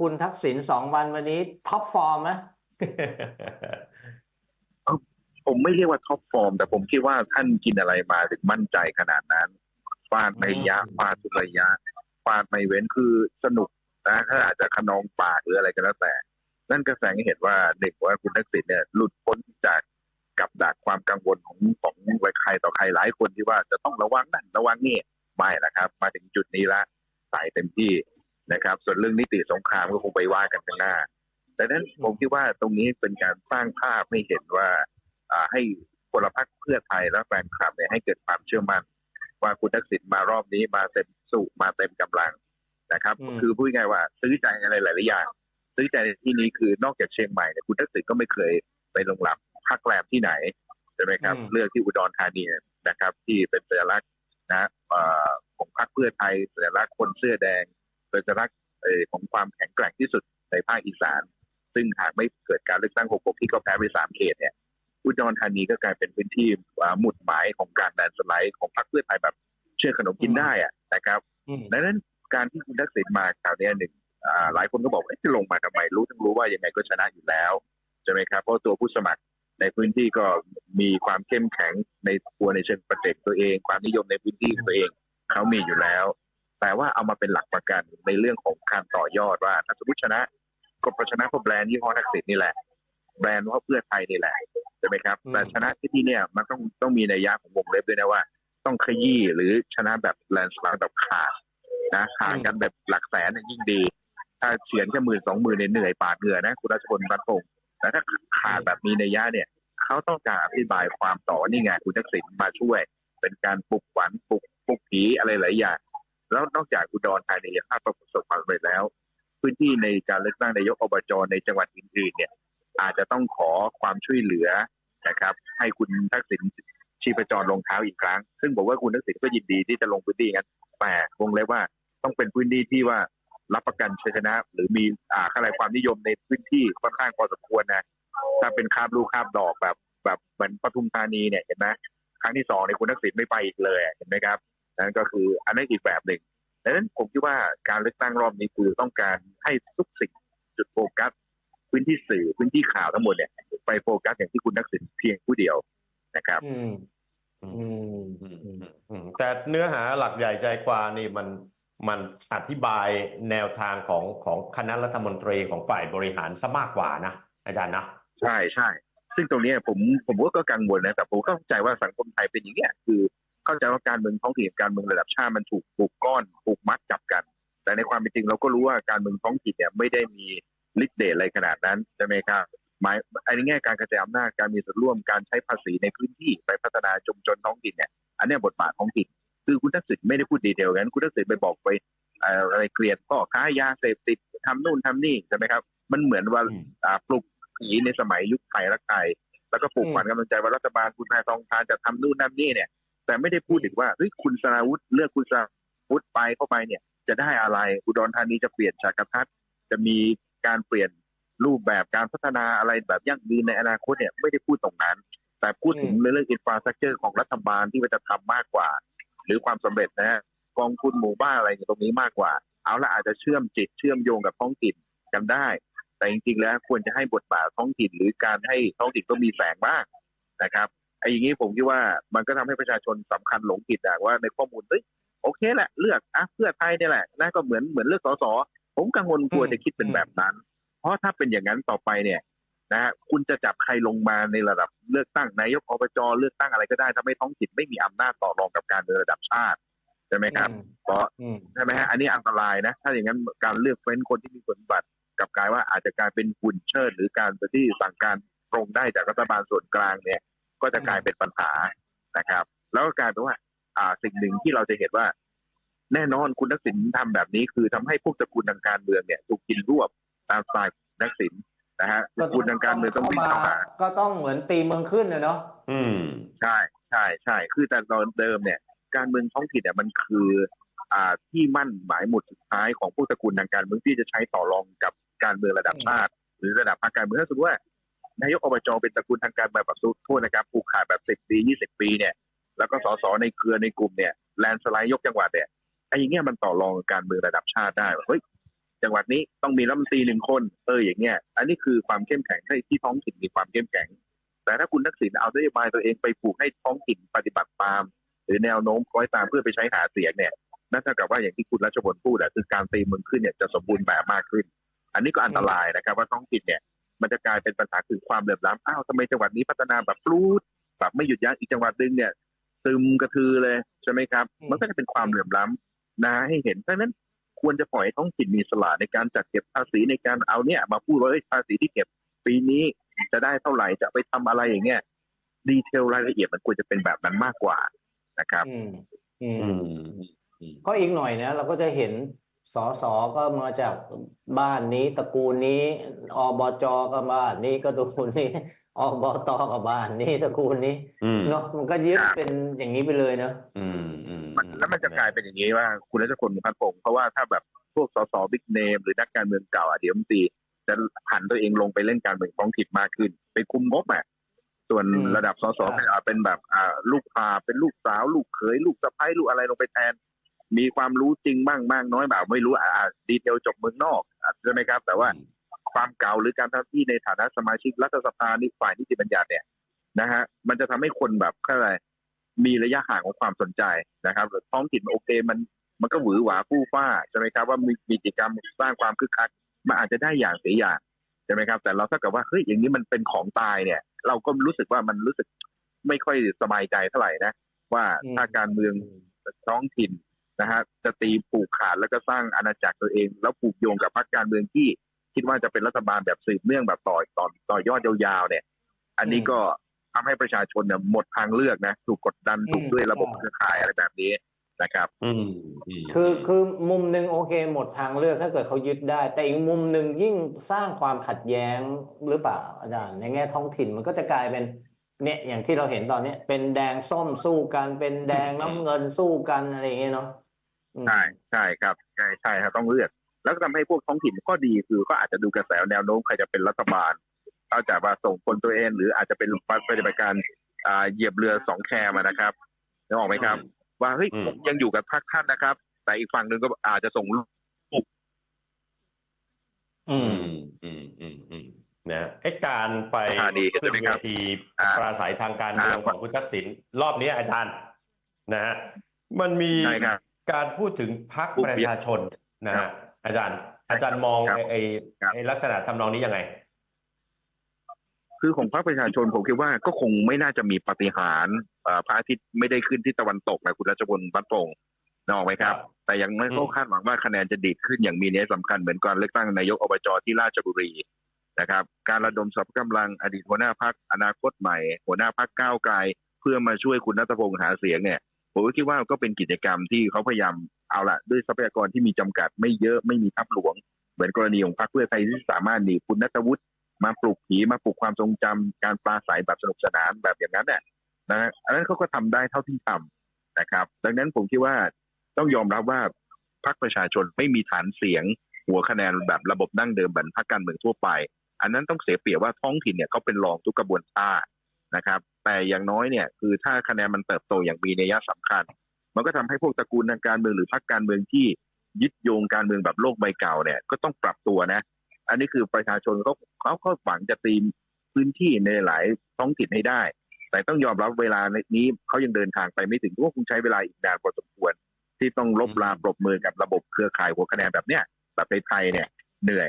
คุณทักษิณสองวันวันนี้ท็อปฟอร์มไหมผมไม่เรียกว่าท็อปฟอร์ม แต่ผมคิดว่าท่านกินอะไรมาถึงมั่นใจขนาดนั้นฟาดในระยะฟาดทุกระยะฟาดไม่เว้นคือสนุกนะถ้าอาจจะขนองปากหรืออะไรก็แล้วแต่ นั่นก็แสดงให้เห็นว่าเด็กว่าคุณทักษิณเนี่ย หลุดพ้นจากกับดักความกังวลของของใครต่อใครหลายคนที่ว่าจะต้องระวังนั่นระวังนี่ไม่ละครับ มาถึงจุดนี้ละใส่เต็มที่ นะครับ ส่วนเรื่องนิติสงครามก็คงไปว่ากันข้างหน้าดังนั้นผมคิดว่าตรงนี้เป็นการสร้างภาพให้เห็นว่าอ่าให้พลพรรคเพื่อไทยและแฟนคลับเนี่ยให้เกิดความเชื่อมั่น ว่าคุณทักษิณมารอบนี้มาเต็มสูมาเต็มกำลังนะครับอืมคือพูดง่ายๆว่าซื้อใจอะไรหลายๆอย่าง ซื้อใจในที่นี้คือนอกจากเชียงใหม่เนี่ยคุณทักษิณก็ไม่เคยไปลงหลับพักแรมที่ไหนใช่ไหมครับ เลือกที่อุดรธานีนะครับ ที่เป็นสัญลักษณ์นะเอ่อของพรรคเพื่อไทยสัญลักษณ์คนเสื้อแดง เป็นสัญลักษณ์เอ่อของความแข็งแกร่งที่สุดในภาคอีสาน ซึ่งหากไม่เกิดการเลือกตั้ง 66 ที่ก็แพ้ไปสามเขตเนี่ยอุดรธานีก็กลายเป็นพื้นที่อ่าหมุดหมายของการแลนด์สไลด์ของพรรคเพื่อไทยแบบเชื่อขนมกินได้อะนะครับอืมดังนั้นการที่คุณทักษิณมาคราวเนี้ยหนึ่งอ่าหลายคนก็บอกว่าเอ๊ะจะลงมาทำไมรู้ทั้งรู้ว่ายังไงก็ชนะอยู่แล้วใช่ไหมครับเพราะตัวผู้สมัครในพื้นที่ก็มีความเข้มแข็งในตัวในเชิงประเจกตัวเอง ความนิยมในพื้นที่ของตัวเองเขามีอยู่แล้ว แต่ว่าเอามาเป็นหลักประกันในเรื่องของการต่อยอดว่าถ้าสมมติชนะก็เพราะชนะเพราะแบรนด์ยี่ห้อทักษิณนี่แหละ แบรนด์ว่าเพื่อไทยนี่แหละใช่ไหมครับอืมแต่ชนะที่ที่เนี่ยมันต้องต้องมีนัยยะของวงเล็บด้วยนะว่า ต้องขยี้หรือชนะแบบแลนด์สไลด์แบบขาดนะห่างกันแบบหลักแสนเนี่ยยิ่งดี ถ้าเฉียนแค่หมื่นสองหมื่นเนี่ยเหนื่อยปาดเหงื่อนะคุณรัชพลบันพงศ์แต่ถ้าขาดแบบมีนัยยะเนี่ยเขาต้องการอธิบายความต่อนี่ไงคุณทักษิณมาช่วย เป็นการปลุกขวัญปลุกปลุกผีอะไรหลายอย่าง แล้วนอกจากอุดรธานีภาพประสบความสำเร็จแล้ว พื้นที่ในการเลือกตั้งนายกอบจในจังหวัดอื่นๆเนี่ย อาจจะต้องขอความช่วยเหลือนะครับ ให้คุณทักษิณชีพจรลงเท้าอีกครั้ง ซึ่งบอกว่าคุณทักษิณก็ยินดีที่จะลงพื้นที่กันแต่วงเล็บว่าต้องเป็นพื้นที่ที่ว่ารับประกันชัยชนะ หรือมีอ่าอะไรความนิยมในพื้นที่ค่อนข้างพอสมควรนะถ้าเป็นคาบลูกคาบดอกแบบ แบบเหมือนปทุมธานีเนี่ยเห็นไหมครั้งที่สองในคุณทักษิณไม่ไปอีกเลยเห็นไหมครับ นั่นก็คืออันนั้นอีกแบบหนึ่งดังนั้นผมคิดว่าการเลือกตั้งรอบนี้คือต้องการให้ทุกสิ่งจุดโฟกัส พื้นที่สื่อพื้นที่ข่าวทั้งหมดเนี่ยไปโฟกัสอย่างที่คุณทักษิณเพียงผู้เดียวนะครับอืมอืมอืมอืมอืมแต่เนื้อหาหลักใหญ่ใจความนี่มันมันอธิบายแนวทางของของคณะรัฐมนตรีของฝ่ายบริหารซะมากกว่านะอาจารย์นะ ใช่ใช่ซึ่งตรงเนี้ยผมผมก็กังวลนะแต่ผมก็เข้าใจว่าสังคมไทยเป็นอย่างเงี้ยคือ เข้าใจว่าการเมืองท้องถิ่นกับการเมืองระดับชาติมันถูกผูกก้อนผูกมัดจับกัน แต่ในความเป็นจริงเราก็รู้ว่าการเมืองท้องถิ่นเนี่ยไม่ได้มีฤทธิ์เดชอะไรขนาดนั้นใช่ไหมครับหมายในแง่การกระจายอำนาจการมีส่วนร่วมการใช้ภาษีในพื้นที่ไปพัฒนาชุมชนท้องถิ่นเนี่ยอันเนี้ยบทบาทท้องถิ่นคือคุณทักษิณไม่ได้พูดดีเทลกันคุณทักษิณไปบอกไปเอ่ออะไรเกลียดพ่อค้ายาเสพติดทำนู่นทำนี่ใช่ไหมครับ มันเหมือนว่าอืมอ่าปลุกผีในสมัยยุคไทยรักไทยแล้วก็ปลุกอืมขวัญกำลังใจว่ารัฐบาลคุณแพทองทานจะทำนู่นนั่นนี่เนี่ย แต่ไม่ได้พูดถึงว่าเฮ้ยคุณสราวุธเลือกคุณสราวุธไปเข้าไปเนี่ย จะได้อะไรอุดรธานีจะเปลี่ยนฉากทัศน์จะมีการเปลี่ยนรูปแบบการพัฒนาอะไรแบบยั่งยืนในอนาคตเนี่ยไม่ได้พูดตรงนั้น แต่พูดถึงในเรื่องอินฟราสตรักเจอร์ของรัฐบาลที่จะทำมากกว่า หรือความสำเร็จนะฮะกองทุนหมู่บ้านอะไรอย่างตรงนี้มากกว่า เอาละอาจจะเชื่อมจิตเชื่อมโยงกับท้องถิ่นกันได้ แต่จริงๆแล้วควรจะให้บทบาทท้องถิ่นหรือการให้ท้องถิ่นก็มีแสงบ้างนะครับ ไอ้อย่างนี้ผมคิดว่ามันก็ทำให้ประชาชนสำคัญหลงผิดอะว่าในข้อมูลเฮ้ยโอเคแหละเลือกอะเพื่อไทยเนี่ยแหละน่าก็เหมือนเหมือนเลือกสสผมกังวลกลัวจะคิดเป็นแบบนั้น เพราะถ้าเป็นอย่างนั้นต่อไปเนี่ยนะฮะคุณจะจับใครลงมาในระดับเลือกตั้งนายกอบจเลือกตั้งอะไรก็ได้ทำให้ท้องถิ่นไม่มีอำนาจต่อรองกับการเมืองระดับชาติใช่ไหมครับเพราะอืมใช่ไหมฮะอันนี้อันตรายนะ ถ้าอย่างนั้นการเลือกเฟ้นคนที่มีคุณสมบัติกลับกลายว่าอาจจะกลายเป็นหุ่นเชิดหรือการที่สั่งการตรงได้จากรัฐบาลส่วนกลางเนี่ย ก็จะกลายเป็นปัญหานะครับ แล้วก็กลายเป็นว่า อ่าสิ่งหนึ่งที่เราจะเห็นว่า แน่นอนคุณทักษิณทำแบบนี้ คือทำให้พวกตระกูลทางการเมืองเนี่ยถูกกินรวบตามสไตล์ทักษิณนะฮะตระกูลทางการเมืองต้องวิ่งเข้ามาก็ต้องเหมือนตีเมืองขึ้นนะเนาะอืมใช่ใช่ใช่คือแต่ตอนเดิมเนี่ย การเมืองท้องถิ่นเนี่ยมันคือ อ่าที่มั่นหมายหมุดสุดท้ายของผู้ตระกูลทางการเมืองที่จะใช้ต่อรองกับการเมืองระดับชาติหรือระดับภาคการเมืองถ้าสมมติว่า นายกอบจเป็นตระกูลทางการเมืองแบบสุดโทษนะครับผูกขาดแบบสิบปียี่สิบปีเนี่ย แล้วก็สสในเครือในกลุ่มเนี่ยแลนสไลด์ยกจังหวัดเนี่ยไอ้อย่างเงี้ยมันต่อรองการเมืองระดับชาติได้เฮ้ยจังหวัดนี้ต้องมีรัฐมนตรีหนึ่งคนเอออย่างเงี้ยอันนี้คือความเข้มแข็งให้ที่ท้องถิ่นมีความเข้มแข็ง แต่ถ้าคุณทักษิณเอานโยบายตัวเองไปผูกให้ท้องถิ่นปฏิบัติตาม หรือแนวโน้มคล้อยตามเพื่อไปใช้หาเสียงเนี่ยนั่นเท่ากับว่าอย่างที่คุณรัชพลพูดอะคือการตีเมืองขึ้นเนี่ยจะสมบูรณ์แบบมากขึ้น อันนี้ก็อันตรายนะครับว่าท้องถิ่นเนี่ย มันจะกลายเป็นปัญหาคือความเหลื่อมล้ำอ้าวทำไมจังหวัดนี้พัฒนาแบบปลูดแบบไม่หยุดยั้งอีกจังหวัดหนึงเนี่ยซึมกระทือเลยใช่ไหมครับอืมมันก็จะเป็นความเหลื่อมล้ำนะให้เห็นเพราะฉะนั้นควรจะปล่อยให้ท้องถิ่นมีอิสละในการจัดเก็บภาษีในการเอาเนี่ย มาพูดว่าเอ้ยภาษีที่เก็บปีนี้จะได้เท่าไหร่จะไปทำอะไรอย่างเงี้ยดีเทลรายละเอียดมันควรจะเป็นแบบนั้นมากกว่านะครับ อืมอืมอืมอืมก็อีกหน่อยนะเราก็จะเห็น สสก็มาจากบ้านนี้ตระกูลนี้อบจก็บ้านนี้ก็ตระกูลนี้อบตก็บ้านนี้ตระกูลนี้อืมเนาะมันก็ยึดครับเป็นอย่างนี้ไปเลยเนาะอืมอืมมันแล้วมันจะกลายเป็นอย่างนี้ว่า คุณรัชพลพัฒน์พงศ์เพราะว่าถ้าแบบพวกสสบิ๊กเนมหรือนักการเมืองเก่าอะเดี๋ยวมันตีจะหันตัวเองลงไปเล่นการเมืองท้องถิ่นมากขึ้น ไปคุมงบอะส่วนอืมระดับสสก็อาจเป็นแบบอ่าลูกพาเป็นลูกสาว ลูกเขยลูกสะใภ้ลูกอะไรลงไปแทน มีความรู้จริงบ้างมากน้อยแบบไม่รู้อ่าอ่าดีเทลจบเมืองนอกอะใช่ไหมครับ แต่ว่าความเก่าหรือการทำหน้าที่ในฐานะสมาชิกรัฐสภานี่ฝ่ายนิติบัญญัติเนี่ยนะฮะมันจะทำให้คนแบบอะไรมีระยะห่างของความสนใจนะครับท้องถิ่นโอเคมันมันก็หวือหวาฟู่ฟ้าใช่ไหมครับว่ามีมีกิจกรรมสร้างความคึกคักมันอาจจะได้อย่างเสียอย่างใช่ไหมครับ แต่เราถ้าเกิดว่าเฮ้ยอย่างนี้มันเป็นของตายเนี่ย เราก็รู้สึกว่ามันรู้สึกไม่ค่อยสบายใจเท่าไหร่นะ ว่าอืมถ้าการเมืองท้องถิ่น นะฮะจะตีผูกขาดแล้วก็สร้างอาณาจักรตัวเอง แล้วผูกโยงกับพรรคการเมืองที่ คิดว่าจะเป็นรัฐบาลแบบสืบเนื่องแบบต่อต่อต่อยอดยาวๆเนี่ย อันนี้ก็ทำให้ประชาชนเนี่ยหมดทางเลือกนะถูกกดดันอืมถูกด้วยระบบใช่เครือข่ายอะไรแบบนี้นะครับอืมมคือคือมุมหนึ่งโอเค หมดทางเลือกถ้าเกิดเขายึดได้ แต่อีกมุมหนึ่งยิ่งสร้างความขัดแย้งหรือเปล่าอาจารย์ในแง่ท้องถิ่นมันก็จะกลายเป็นเนี่ยอย่างที่เราเห็นตอนเนี้ยเป็นแดงส้มสู้กันเป็นแดงน้ำเงินสู้กันอะไรอย่างเงี้ยเนาะอืม ใช่ใช่ครับใช่ใช่ครับต้องเลือกแล้วก็ทำให้พวกท้องถิ่นก็ดีคือก็อาจจะดูกระแสแนวโน้มใครจะเป็นรัฐบาลเอาจากว่าส่งคนตัวเอง หรืออาจจะเป็นปฏิบัติการอ่าเหยียบเรือสองแคมอะนะครับนึกออกไหมครับ ว่าเฮ้ยผมยังอยู่กับพรรคท่านนะครับ แต่อีกฝั่งหนึ่งก็อาจจะส่งลูกอือืมมอืมอืมอืมนะไอ้การไปอ่าดีใช่ขึ้นไหมเวครับทีอ่าปราศัยทางการเมืองอ่าของคุณทักษิณรอบนี้อาจารย์ นะฮะมันมีใช่ครับ การพูดถึงพรรคพูดประชาชนนะครัฮะบอาจารย์ อาจารย์มองครับไอ้ครับไอ้ลักษณะทำนองนี้ยังไง คือของพรรคประชาชนผมคิดว่าก็คงไม่น่าจะมีปาฏิหารย์เอ่อพระอาทิตย์ไม่ได้ขึ้นที่ตะวันตกนะคุณรัชพลบัตรพงศ์นึกออกไหมครับครับ แต่ยังไม่อืมเขาคาดหวังว่าคะแนนจะดีดขึ้นอย่างมีนัยสำคัญเหมือนการเลือกตั้งนายกอบจที่ราชบุรีนะครับ การระดมสรรพกำลังอดีตหัวหน้าพักอนาคตใหม่ หัวหน้าพักก้าวไกลเพื่อมาช่วยคุณนัทพงศ์หาเสียงเนี่ย ผมก็คิดว่าก็เป็นกิจกรรมที่เขาพยายามเอาละด้วยทรัพยากรที่มีจำกัดไม่เยอะไม่มีทัพหลวง เหมือนกรณีของพรรคเพื่อไทยที่สามารถหนีคุณนัทวุฒิมาปลุกผีมาปลุกความทรงจำการปราศัยแบบสนุกสนานแบบอย่างนั้นเนี่ยนะฮะอันนั้นเขาก็ทำได้เท่าที่ทำนะครับ ดังนั้นผมคิดว่าต้องยอมรับว่าพรรคประชาชนไม่มีฐานเสียง หัวคะแนนแบบระบบดั้งเดิมเหมือนพรรคการเมืองทั่วไป อันนั้นต้องเสียเปรียบว่าท้องถิ่นเนี่ยเขาเป็นรองทุกกระบวนท่า นะครับ แต่อย่างน้อยเนี่ยคือถ้าคะแนนมันเติบโตอย่างมีนัยสำคัญ มันก็ทำให้พวกตระกูลทางการเมืองหรือพรรคการเมืองที่ยึดโยงการเมืองแบบโลกใบเก่าเนี่ยก็ต้องปรับตัวนะ อันนี้คือประชาชนเขาเขาเขาหวังจะตีมพื้นที่ในหลายท้องถิ่นให้ได้ แต่ต้องยอมรับเวลานี้เขายังเดินทางไปไม่ถึงเพราะว่าคงใช้เวลาอีกนานพอสมควร ที่ต้องลบลาปรบมือกับระบบเครือข่ายหัวคะแนนแบบเนี้ยแบบไทยๆเนี่ยเหนื่อย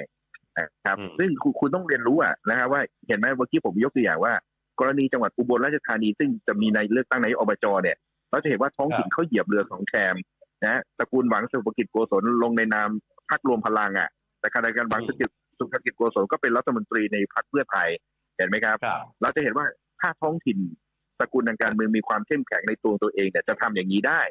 นะครับอืมซึ่งคุณคุณต้องเรียนรู้อะนะครับว่าเห็นไหมเมื่อกี้ผมยกตัวอย่างว่า กรณีจังหวัดอุบลราชธานี ซึ่งจะมีในเลือกตั้งนายกอบจเนี่ยเราจะเห็นว่าท้องถิ่นเขาเหยียบเรือของแคมนะตระกูลหวังสุภกิจโกศลลงในนามพรรครวมพลังอะแต่ขณะเดียวกันหวังสุภกิจสุภกิจโกศลก็เป็นรัฐมนตรีในพรรคเพื่อไทยเห็นไหมครับครับเราจะเห็นว่าถ้าท้องถิ่นตระกูลทางการเมืองมีความเข้มแข็งในตัวตัวเองเนี่ยจะทำอย่างนี้ได้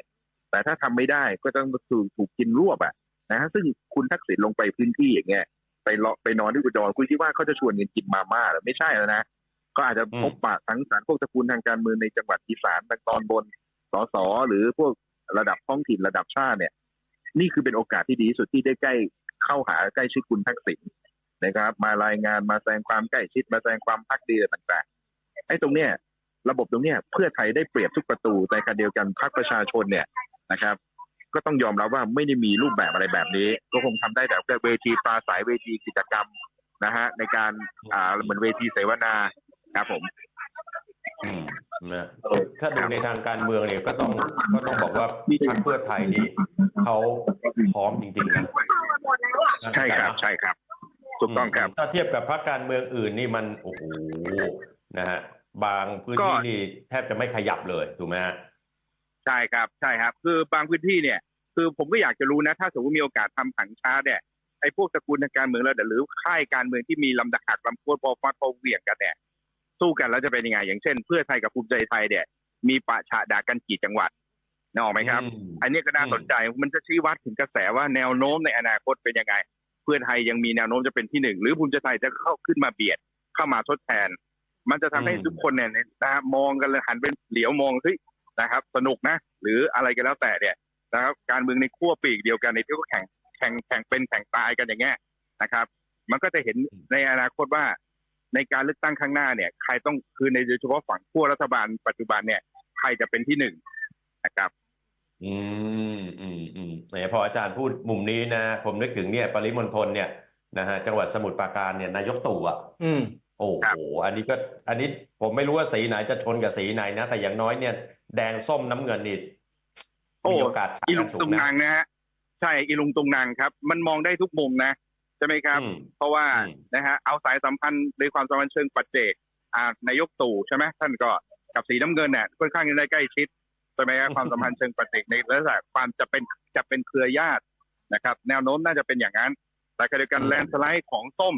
แต่ถ้าทำไม่ได้ก็ต้องถูกถูกกินรวบอะนะฮะซึ่งคุณทักษิณลงไปพื้นที่อย่างเงี้ยไปเลาะไปนอนที่อุดรคุณคิดว่าเขาจะชวนกันกินมาม่าหรือไม่ใช่แล้วนะ ก็อาจจะพบปะทั้งสารพวกตระกูลทางการเมืองในจังหวัดอีสานทางตอนบนสสหรือพวกระดับท้องถิ่นระดับชาติเนี่ย นี่คือเป็นโอกาสที่ดีที่สุดที่ได้ใกล้เข้าหาใกล้ชิดคุณทักษิณนะครับ มารายงานมาแสดงความใกล้ชิดมาแสดงความพักดีอะไรต่างๆไอ้ตรงเนี้ยระบบตรงเนี้ยเพื่อไทยได้เปรียบทุกประตูแต่ขณะเดียวกันพรรคประชาชนเนี่ยนะครับ ก็ต้องยอมรับว่าไม่ได้มีรูปแบบอะไรแบบนี้ ก็คงทำได้แต่แค่เวทีปราศัยเวทีกิจกรรมนะฮะในการอ่าเหมือนเวทีเสวนา ครับผมอืมนะถ้าดูในทางการเมืองเนี่ยก็ต้องก็ต้องบอกว่าพรรคเพื่อไทยนี่เขาพร้อมจริงๆนะใช่ครับ ใช่ครับถูกต้องครับถ้าเทียบกับพรรคการเมืองอื่นนี่มันโอ้โหนะฮะบางพื้นก็ที่นี่แทบจะไม่ขยับเลยถูกไหมฮะใช่ครับใช่ครับ คือบางพื้นที่เนี่ย คือผมก็อยากจะรู้นะ ถ้าสมมติมีโอกาสทำผังช้าเนี่ยไอ้พวกตระกูลทางการเมืองแล้วหรือค่ายการเมืองที่มีลำดักหักลำโพดพอฟัดพอเหวี่ยงกันเนี่ย สู้กันแล้วจะเป็นยังไง อย่างเช่น เพื่อไทยกับภูมิใจไทยเนี่ยมีปะฉะด่ากันกี่จังหวัดนึกออกไหมครับอืมอันนี้ก็น่าสนใจมันจะชี้วัดถึงกระแสว่าแนวโน้มในอนาคตเป็นยังไง เพื่อไทยยังมีแนวโน้มจะเป็นที่หนึ่งหรือภูมิใจไทยจะเข้าขึ้นมาเบียดเข้ามาทดแทน มันจะทำให้อืมทุกคนเนี่ยนะมองกันเลยหันเป็นเหลียวมองเฮ้ยนะครับ สนุกนะ หรืออะไรก็แล้วแต่เนี่ยนะครับการเมืองในขั้วปีกเดียวกันในที่ก็แข่งแข่งแข่งเป็นแข่งตายกันอย่างเงี้ยนะครับ มันก็จะเห็นในอนาคตว่า ในการเลือกตั้งข้างหน้าเนี่ยใครต้องคือในโดยเฉพาะฝั่งขั้วรัฐบาลปัจจุบันเนี่ยใครจะเป็นที่หนึ่งนะครับ อืมอืมอืมแหมพออาจารย์พูดมุมนี้นะ ผมนึกถึงเนี่ยปริมณฑลเนี่ยนะฮะจังหวัดสมุทรปราการเนี่ยนายกตู่อะอืมโอ้ครัโหบอันนี้ก็ อันนี้ผมไม่รู้ว่าสีไหนจะชนกับสีไหนนะ แต่อย่างน้อยเนี่ย แดงส้มน้ำเงินนี่โอ้มีโอกาสชอีลุกังนสูตุงงนะนางนะฮะใช่อีลุงตุงนางครับ มันมองได้ทุกมุมนะ ใช่ไหมครับอืมเพราะว่าอืมนะฮะเอาสายสัมพันธ์ในความสัมพันธ์เชิงปัจเจกอ่านายกตู่ใช่ไหมท่านก็กับสีน้ำเงินเนี่ยค่อนข้างจะได้ใกล้ชิดใช่ไหมครับความสัมพันธ์เชิงปัจเจกในลักษณะความจะเป็นจะเป็นเครือญาตินะครับ แนวโน้มน่าจะเป็นอย่างนั้น แต่ขณะเดียวกันแลนด์สไลด์ของส้ม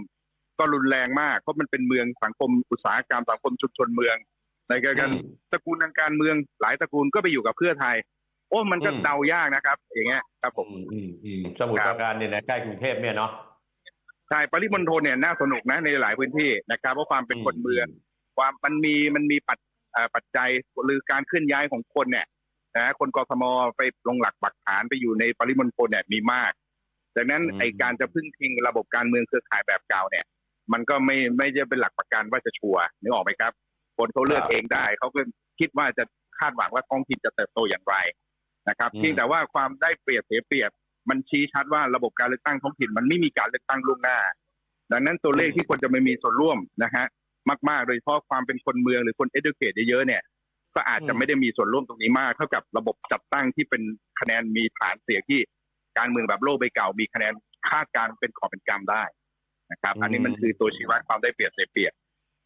ก็รุนแรงมากเพราะมันเป็นเมืองสังคมอุตสาหกรรมสังคมชุมชนเมืองในขณะเดียวกันอืมตระกูลทางการเมืองหลายตระกูลก็ไปอยู่กับเพื่อไทย โอ้มันก็อืมเดายากนะครับ อย่างเงี้ยครับผมอืมอืมอืมสมุทรปราการเนี่ยนะใกล้กรุงเทพเนี่ยเนาะ ใช่ปริมณฑลเนี่ยน่าสนุกนะในหลายพื้นที่นะครับเพราะความเป็นคนเมืองความมันมีมันมีปัจเอ่อปัจจัยหรือการเคลื่อนย้ายของคนเนี่ยนะคนกทมไปลงหลักปักฐานไปอยู่ในปริมณฑลเนี่ยมีมากดังนั้นอืมไอการจะพึ่งพิงระบบการเมืองเครือข่ายแบบเก่าเนี่ย มันก็ไม่ไม่จะเป็นหลักประกันว่าจะชัวร์นึกออกไหมครับ คนเขาเลือกเองได้เขาก็คิดว่าจะคาดหวังว่าท้องถิ่นจะเติบโตอย่างไรนะครับอืมเพียงแต่ว่าความได้เปรียบเสียเปรียบ มันชี้ชัดว่าระบบการเลือกตั้งท้องถิ่นมันไม่มีการเลือกตั้งล่วงหน้า ดังนั้นตัวเลขที่คนจะไม่มีส่วนร่วมนะฮะมากๆ โดยเฉพาะความเป็นคนเมืองหรือคน educate เยอะๆเนี่ย ก็อาจจะอืมไม่ได้มีส่วนร่วมตรงนี้มากเท่ากับระบบจัดตั้งที่เป็นคะแนนมีฐานเสียงที่การเมืองแบบโลกใบเก่ามีคะแนนคาดการณ์เป็นขอบเป็นกำได้นะครับ อันนี้มันคือตัวชี้วัดความได้เปรียบเสียเปรียบ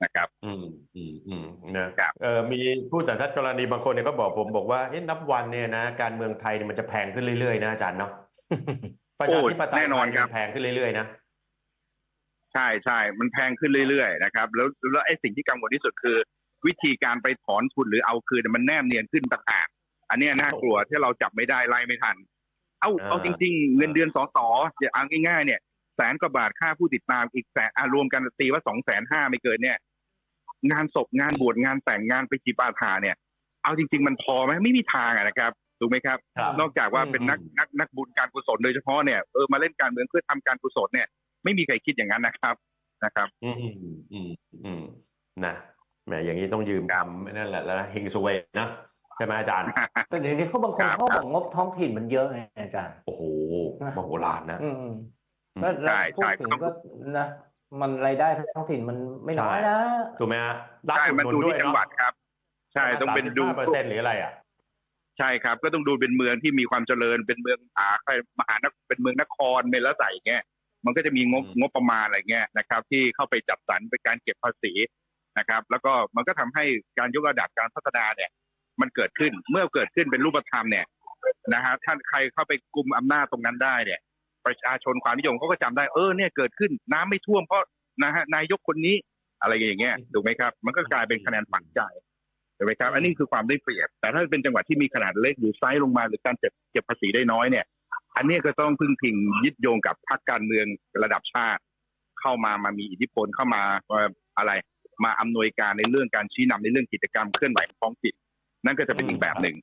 นะครับ อืมอืมอืมนะครับเออมีผู้สันทัดกรณีบางคนเนี่ยก็บอกผมบอกว่าเอ๊ะนับวันเนี่ยนะการเมืองไทยเนี่ยมันจะแพงขึ้นเรื่อยๆนะอาจารย์เนาะ ประชาธิปไตยแน่นอนครับไทยมัแพงขึ้นเรื่อยๆนะใช่ใช่มันแพงขึ้นเรื่อยๆนะครับ แล้วแล้วไอ้สิ่งที่กังวลที่สุดคือ วิธีการไปถอนทุนหรือเอาคืนเนยมันแนบเนียนขึ้นต่างหากอันเนี้ยน่ากลัวที่เราจับไม่ได้ไล่ไม่ทัน เอาอ่าเอาจริง ๆ เงินเดือนสอสออย่าเอาง่ายๆเนี่ยแสนกว่าบาทค่าผู้ติดตามอีกแสนอะรวมกันตีว่าสองแสนห้าไม่เกินเนี่ย งานศพงานบวชงานแต่งงานไปจีบาถาเนี่ย เอาจริง ๆ มันพอไหมไม่มีทางอะนะครับ ถูกไหมครับครับ นอกจากว่าเป็นนักอืมนักนักบุญการกุศลโดยเฉพาะเนี่ยเออมาเล่นการเมืองเพื่อทำการกุศลเนี่ยไม่มีใครคิดอย่างนั้นนะครับนะครับ อืมอืมอืมอืมนะแหมอย่างนี้ต้องยืมคำนั่นแหละแล้วเฮงซวยนะใช่ไหมอาจารย์แต่เดี๋ยวนี้เขาบางคนครับเขาบอกงบท้องถิ่นมันเยอะไงอาจารย์โอ้โหนะมโหฬารนะอืมอืมแล้วแล้วใช่พูดใช่ถึงต้องก็นะมันรายได้ท้องถิ่นมันไม่น้อยใช่นะถูกไหมฮะรัฐใช่อุมันหดูด้วที่ยจังหวัดครับ ใช่ต้องเป็นดูเปอร์เซ็นต์หรืออะไรอะ ใช่ครับ ก็ต้องดูเป็นเมืองที่มีความเจริญเป็นเมืองอาใครมหานครเป็นเมืองนครเป็นแล้วใส่อย่างเงี้ยมันก็จะมีงบอืมงบประมาณอะไรเงี้ยนะครับ ที่เข้าไปจัดสรรเป็นการเก็บภาษีนะครับ แล้วก็มันก็ทำให้การยกระดับการพัฒนาเนี่ย มันเกิดขึ้นเมื่อเกิดขึ้นเป็นรูปธรรมเนี่ยนะฮะท่านใครเข้าไปกุมอำนาจตรงนั้นได้เนี่ย ประชาชนความนิยมเขาก็จำได้เออเนี่ยเกิดขึ้นน้ำไม่ท่วมเพราะนะฮะนายกคนนี้อะไรอย่างเงี้ยถูกไหมครับ มันก็กลายเป็นคะแนนฝังใจ ใช่ไหมครับ อันนี้คือความได้เปรียบ แต่ถ้าเป็นจังหวัดที่มีขนาดเล็กหรือไซส์ลงมาหรือการเก็บเก็บภาษีได้น้อยเนี่ย อันนี้ก็ต้องพึ่งพิงยึดโยงกับพรรคการเมืองระดับชาติ เข้ามามามีอิทธิพลเข้ามาเอ่ออะไร มาอำนวยการในเรื่องการชี้นำในเรื่องกิจกรรมเคลื่อนไหวของท้องถิ่นนั่นก็จะเป็นอีกแบบหนึ่ง